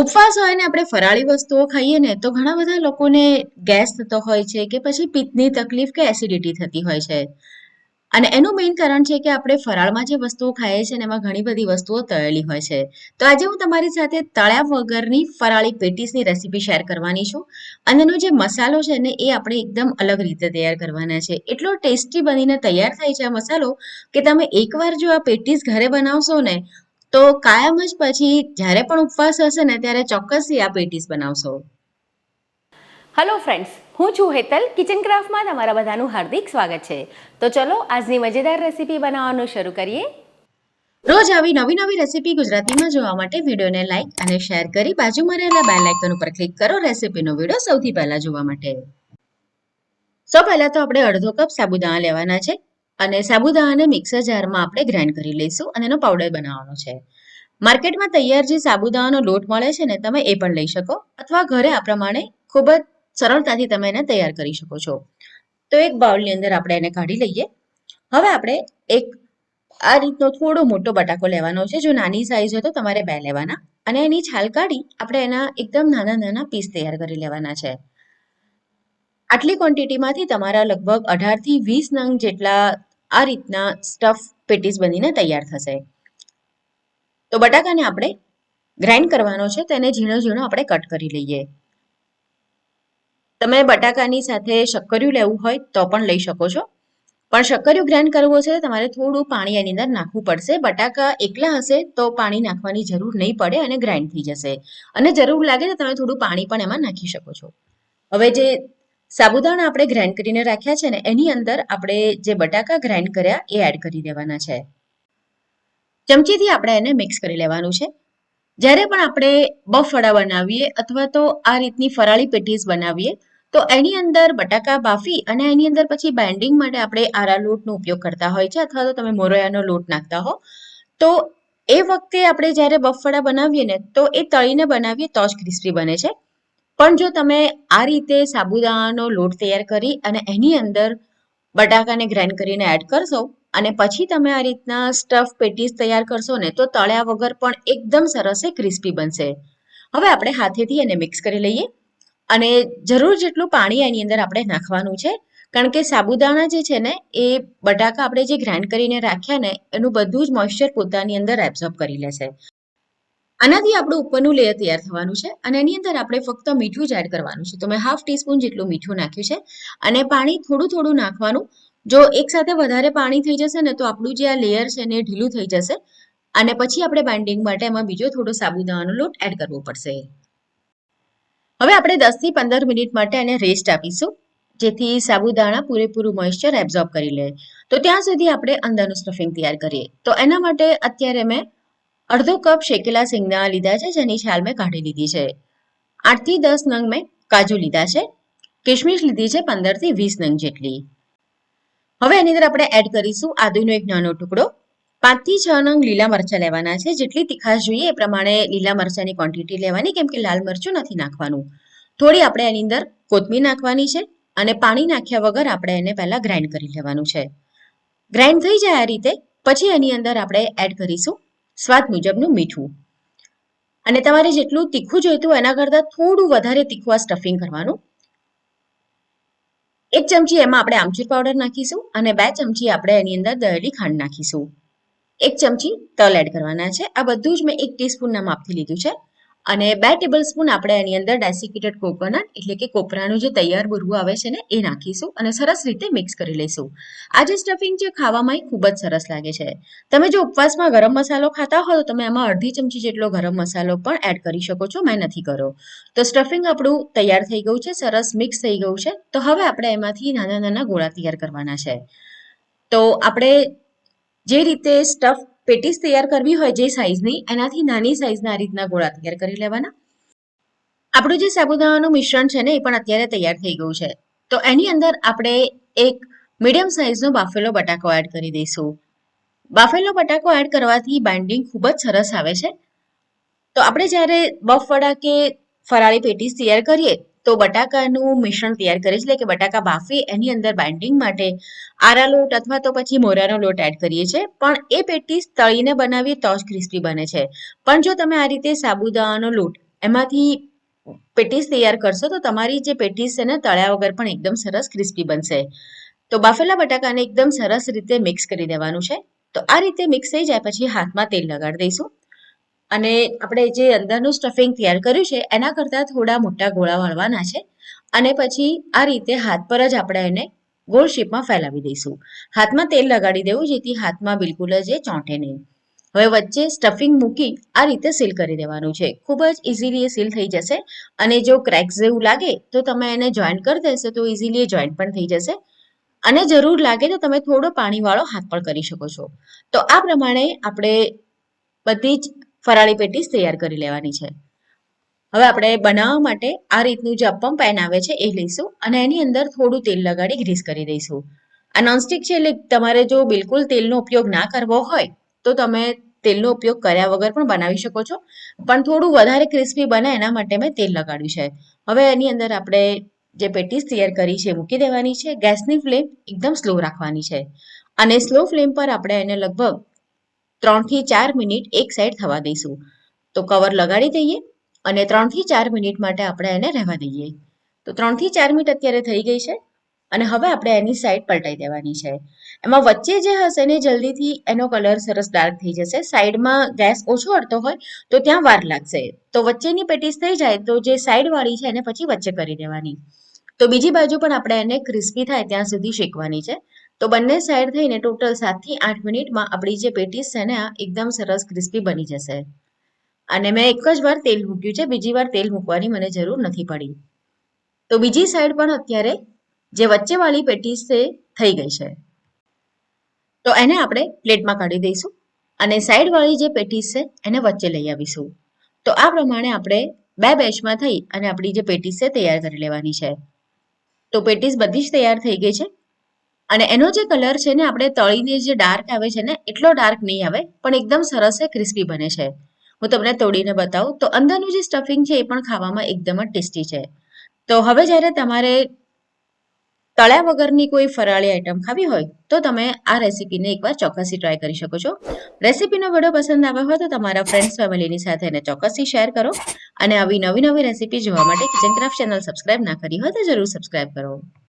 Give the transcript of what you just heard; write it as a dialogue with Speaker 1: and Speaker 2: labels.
Speaker 1: ઉપવાસ હોય ને આપણે ફરાળી વસ્તુઓ ખાઈએ ને, તો ઘણા બધા લોકોને ગેસ થતો હોય છે કે પછી પિત્તની તકલીફ કે એસિડિટી થતી હોય છે. અને એનું મેઇન કારણ છે કે આપણે ફરાળમાં જે વસ્તુઓ ખાઈએ છીએ ને, એમાં ઘણી બધી વસ્તુઓ તળેલી હોય છે. તો આજે હું તમારી સાથે તળ્યા વગરની ફરાળી પેટીસની રેસીપી શેર કરવાની છું. અને એનો જે મસાલો છે ને, એ આપણે એકદમ અલગ રીતે તૈયાર કરવાના છે. એટલો ટેસ્ટી બનીને તૈયાર થાય છે આ મસાલો કે તમે એકવાર જો આ પેટીસ ઘરે બનાવશો ને તો કાયમ જ પછી જ્યારે પણ ઉપવાસ હશે ને ત્યારે ચોક્કસથી આ પેટીસ બનાવશો.
Speaker 2: હલો ફ્રેન્ડ્સ હું છું હેતલ કિચન ક્રાફ્ટમાં તમારા બધાનું હાર્દિક સ્વાગત છે. તો ચલો આજની મજેદાર રેસીપી બનાવવાનું શરૂ કરીએ.
Speaker 1: રોજ આવી નવી નવી રેસીપી ગુજરાતીમાં જોવા માટે વિડીયોને લાઈક અને શેર કરી બાજુમાં રહેલા બેલ આઇકન ઉપર ક્લિક કરો રેસીપીનો વીડિયો સૌથી પહેલા જોવા માટે. સૌ પહેલા તો આપણે અડધો કપ સાબુદાણા લેવાના છે. અને સાબુદાણાને મિક્સર જારમાં આપણે ગ્રાઇન્ડ કરી લઈશું અને એનો પાવડર બનાવવાનો છે. માર્કેટમાં તૈયાર જે સાબુદાણાનો લોટ મળે છે ને, તમે એ પણ લઈ શકો અથવા ઘરે આ પ્રમાણે ખૂબ જ સરળતાથી તમે એને તૈયાર કરી શકો છો. તો એક બાઉલની અંદર આપણે એને કાઢી લઈએ. હવે આપણે એક આ રીતનો થોડો મોટો બટાકો લેવાનો છે, જો નાની સાઈઝ હોય તો તમારે બે લેવાના અને એની છાલ કાઢી આપણે એના એકદમ નાના નાના પીસ તૈયાર કરી લેવાના છે. આટલી ક્વોન્ટિટીમાંથી તમારા લગભગ અઢારથી વીસ નંગ જેટલા આ રીતના સ્ટફ પેટીસ બનીને તૈયાર થશે. તો બટાકાને આપણે ગ્રાઇન્ડ કરવાનો છે તેને ઝીણો ઝીણો આપણે કટ કરી લઈએ. તમે બટાકાની સાથે શક્કરિયું લેવું હોય તો પણ લઈ શકો છો. પણ શક્કરિયું ગ્રાઇન્ડ કરવું છે તમારે થોડું પાણી એની અંદર નાખવું પડશે. બટાકા એકલા હશે તો પાણી નાખવાની જરૂર નહીં પડે અને ગ્રાઇન્ડ થઈ જશે. અને જરૂર લાગે તો તમે થોડું પાણી પણ એમાં નાખી શકો છો. હવે જે સાબુદાણા આપણે ગ્રાઇન્ડ કરીને રાખ્યા છે ને, એની અંદર આપણે જે બટાકા ગ્રાઇન્ડ કર્યા, એ એડ કરી દેવાના છે. ચમચીથી આપણે એને મિક્સ કરી લેવાનું છે. જ્યારે પણ આપણે બફળા બનાવીએ અથવા તો આ રીતની ફરાળી પેટીસ બનાવીએ, તો એની અંદર બટાકા બાફી અને એની અંદર પછી બાઇન્ડિંગ માટે આપણે આરા લોટનો ઉપયોગ કરતા હોય છે, અથવા તો તમે મોરૈયાનો લોટ નાખતા હો, તો એ વખતે આપણે જ્યારે બફળા બનાવીએ ને, તો એ તળીને બનાવીએ તો જ ક્રિસ્પી બને છે. પણ જો તમે આ રીતે સાબુદાણાનો લોટ તૈયાર કરી અને એની અંદર બટાકાને ગ્રાઇન્ડ કરીને એડ કરશો અને પછી તમે આ રીતના સ્ટફ પેટીસ તૈયાર કરશો ને તો તળ્યા વગર પણ એકદમ સરસ એ ક્રિસ્પી બનશે. હવે આપણે હાથેથી એને મિક્સ કરી લઈએ અને જરૂર જેટલું પાણી એની અંદર આપણે નાખવાનું છે કારણ કે સાબુદાણા જે છે ને એ બટાકા આપણે જે ગ્રાઇન્ડ કરીને રાખ્યા ને એનું બધું જ મોઇશ્ચર પોતાની અંદર એબ્ઝોર્બ કરી લેશે. આનાથી આપણું ઉપરનું લેયર તૈયાર થવાનું છે અને એની અંદર આપણે ફક્ત મીઠું જ એડ કરવાનું છે. તો મેં હાફ ટીસ્પૂન જેટલું મીઠું નાખ્યું છે અને પાણી થોડું થોડું નાખવાનું. જો એકસાથે વધારે પાણી થઈ જશે ને તો આપણું જે આ લેયર છે ને ઢીલું થઈ જશે. અને પછી આપણે બાઇન્ડિંગ માટે એમાં બીજો થોડો સાબુદાણાનો લોટ એડ કરવો પડશે. હવે આપણે દસથી પંદર મિનિટ માટે એને રેસ્ટ આપીશું. જેથી સાબુદાણા પૂરેપૂરું મોઇશ્ચર એબ્ઝોર્બ કરી લે. તો ત્યાં સુધી આપણે અંદરનું સ્ટફિંગ તૈયાર કરીએ. તો એના માટે અત્યારે મેં અડધો કપ શેકેલા સિંગના લીધા છે, જેની છાલ મેં કાઢી લીધી છે. આઠથી દસ નંગ મેં કાજુ લીધા છે. કિશમિશ લીધી છે પંદરથી વીસ નંગ જેટલી. હવે એની અંદર આપણે એડ કરીશું આદુનો એક નાનો ટુકડો. પાંચથી છ નંગ લીલા મરચાં લેવાના છે. જેટલી તીખાશ જોઈએ એ પ્રમાણે લીલા મરચાંની ક્વોન્ટિટી લેવાની, કેમ કે લાલ મરચું નથી નાખવાનું. થોડી આપણે એની અંદર કોથમીર નાખવાની છે અને પાણી નાખ્યા વગર આપણે એને પહેલાં ગ્રાઇન્ડ કરી લેવાનું છે. ગ્રાઇન્ડ થઈ જાય આ રીતે, પછી એની અંદર આપણે એડ કરીશું સ્વાદ મુજબનું મીઠું. અને તમારે જેટલું તીખું જોઈતું એના કરતાં થોડું વધારે તીખું આ સ્ટફિંગ કરવાનું. એક ચમચી એમાં આપણે આમચૂર પાવડર નાખીશું અને બે ચમચી આપણે એની અંદર દળેલી ખાંડ નાખીશું. એક ચમચી તલ એડ કરવાના છે. આ બધું જ મેં એક ટીસ્પૂનના માપથી લીધું છે. અને બે ટેબલ સ્પૂન આપણે એની અંદર ડેસિકેટેડ કોકોનટ એટલે કે કોપરાનું જે તૈયાર બુરવું આવે છે ને, એ નાખીશું અને સરસ રીતે મિક્સ કરી લઈશું. આ જે સ્ટફિંગ છે ખાવામાં ખૂબ જ સરસ લાગે છે. તમે જો ઉપવાસમાં ગરમ મસાલો ખાતા હો તો તમે એમાં અડધી ચમચી જેટલો ગરમ મસાલો પણ એડ કરી શકો છો, મેં નથી કર્યો. તો સ્ટફિંગ આપણું તૈયાર થઈ ગયું છે, સરસ મિક્સ થઈ ગયું છે. તો હવે આપણે એમાંથી નાના નાના ગોળા તૈયાર કરવાના છે. તો આપણે જે રીતે સ્ટફ પેટીસ તૈયાર કરવી હોય જે સાઈઝની એનાથી નાની સાઈઝના આ રીતના ગોળા તૈયાર કરી લેવાના. આપણું જે સાબુદાણાનું મિશ્રણ છે ને, એ પણ અત્યારે તૈયાર થઈ ગયું છે. તો એની અંદર આપણે એક મીડિયમ સાઈઝનો બાફેલો બટાકો એડ કરી દઈશું. બાફેલો બટાકો એડ કરવાથી બાઇન્ડિંગ ખૂબ જ સરસ આવે છે. તો આપણે જ્યારે બફવડા કે ફરાળી પેટીસ તૈયાર કરીએ તો બટાકાનું મિશ્રણ તૈયાર કરીએ એટલે કે બટાકા બાફી એની અંદર બાઇન્ડિંગ માટે. આરા લોટ અથવા તો પછી મોરાનો લોટ એડ કરીએ છીએ. પણ એ પેટીસ તળીને બનાવીએ તો જ ક્રિસ્પી બને છે. પણ જો તમે આ રીતે સાબુદાણાનો લોટ એમાંથી પેટીસ તૈયાર કરશો, તો તમારી જે પેટીસ છે ને તળ્યા વગર પણ એકદમ સરસ ક્રિસ્પી બનશે. તો બાફેલા બટાકાને એકદમ સરસ રીતે મિક્સ કરી દેવાનું છે. તો આ રીતે મિક્સ થઈ જાય, પછી હાથમાં તેલ લગાડી દઈશું. અને આપણે જે અંદરનું સ્ટફિંગ તૈયાર કર્યું છે, એના કરતાં થોડા મોટા ગોળા વાળવાના છે. અને પછી આ રીતે હાથ પર જ આપણે એને ગોળ શેપમાં ફેલાવી દઈશું. હાથમાં તેલ લગાડી દેવું, જેથી હાથમાં બિલકુલ જ એ ચોંટે નહીં. હવે વચ્ચે સ્ટફિંગ મૂકી આ રીતે સીલ કરી દેવાનું છે. ખૂબ જ ઇઝીલી એ સીલ થઈ જશે. અને જો ક્રેક્સ જેવું લાગે, તો તમે એને જોઈન્ટ કરી દેશો, તો ઇઝીલી એ જોઈન્ટ પણ થઈ જશે. અને જરૂર લાગે તો તમે થોડો પાણીવાળો હાથ પણ કરી શકો છો. તો આ પ્રમાણે આપણે બધી જ ફરાળી પેટીસ તૈયાર કરી લેવાની છે. હવે આપણે બનાવવા માટે આ રીતનું જે અપમ પેન આવે છે એ લઈશું અને એની અંદર થોડું તેલ લગાડી ગ્રીસ કરી દઈશું. આ નોનસ્ટિક છે એટલે તમારે જો બિલકુલ તેલનો ઉપયોગ ના કરવો હોય તો તમે તેલનો ઉપયોગ કર્યા વગર પણ બનાવી શકો છો. પણ થોડું વધારે ક્રિસ્પી બને એના માટે મેં તેલ લગાડ્યું છે. હવે એની અંદર આપણે જે પેટીસ તૈયાર કરી છે મૂકી દેવાની છે. ગેસની ફ્લેમ એકદમ સ્લો રાખવાની છે. અને સ્લો ફ્લેમ પર આપણે એને લગભગ ત્રણથી ચાર મિનિટ એક સાઈડ થવા દઈશું. તો કવર લગાડી દઈએ અને ત્રણથી ચાર મિનિટ માટે આપણે એને રહેવા દઈએ. તો ત્રણથી ચાર મિનિટ અત્યારે થઈ ગઈ છે અને હવે આપણે એની સાઈડ પલટાઈ દેવાની છે. એમાં વચ્ચે જે હશે ને જલ્દીથી એનો કલર સરસ ડાર્ક થઈ જશે. સાઈડમાં ગેસ ઓછો અડતો હોય તો ત્યાં વાર લાગશે. તો વચ્ચેની પેટીસ થઈ જાય તો જે સાઈડવાળી છે એને પછી વચ્ચે કરી દેવાની. તો બીજી બાજુ પણ આપણે એને ક્રિસ્પી થાય ત્યાં સુધી શેકવાની છે. તો બંને સાઈડ થઈને ટોટલ સાતથી આઠ મિનિટમાં આપણી જે પેટીસ છે ને એકદમ સરસ ક્રિસ્પી બની જશે. અને મેં એક જ વાર તેલ મૂક્યું છે, બીજી વાર તેલ મૂકવાની મને જરૂર નથી પડી. તો બીજી સાઈડ પણ અત્યારે જે વચ્ચેવાળી પેટીસ છે, થઈ ગઈ છે. તો એને આપણે પ્લેટમાં કાઢી દઈશું અને સાઈડવાળી જે પેટીસ છે, એને વચ્ચે લઈ આવીશું. તો આ પ્રમાણે આપણે બે બેચમાં થઈ અને આપણી જે પેટીસ છે, તૈયાર કરી લેવાની છે. તો પેટીસ બધી જ તૈયાર થઈ ગઈ છે. અને એનો જે કલર છે ને, આપણે તળીને જે ડાર્ક આવે છે ને, એટલો ડાર્ક નહીં આવે, પણ એકદમ સરસ છે ક્રિસ્પી બને છે. હું તમને તોડીને બતાવું. તો અંદરનું જે સ્ટફિંગ છે એ પણ ખાવામાં એકદમ જ ટેસ્ટી છે. તો હવે જ્યારે તમારે તળ્યા વગરની કોઈ ફરાળી આઈટમ ખાવી હોય, તો તમે આ રેસીપીને એકવાર ચોક્કસથી ટ્રાય કરી શકો છો. રેસીપીનો વીડિયો પસંદ આવ્યો હોય તો તમારા ફ્રેન્ડ્સ ફેમિલીની સાથે એને ચોક્કસથી શેર કરો અને આવી નવી નવી રેસીપી જોવા માટે કિચન ક્રાફ્ટ ચેનલ સબસ્ક્રાઇબ ના કરી હોય તો જરૂર સબસ્ક્રાઇબ કરો.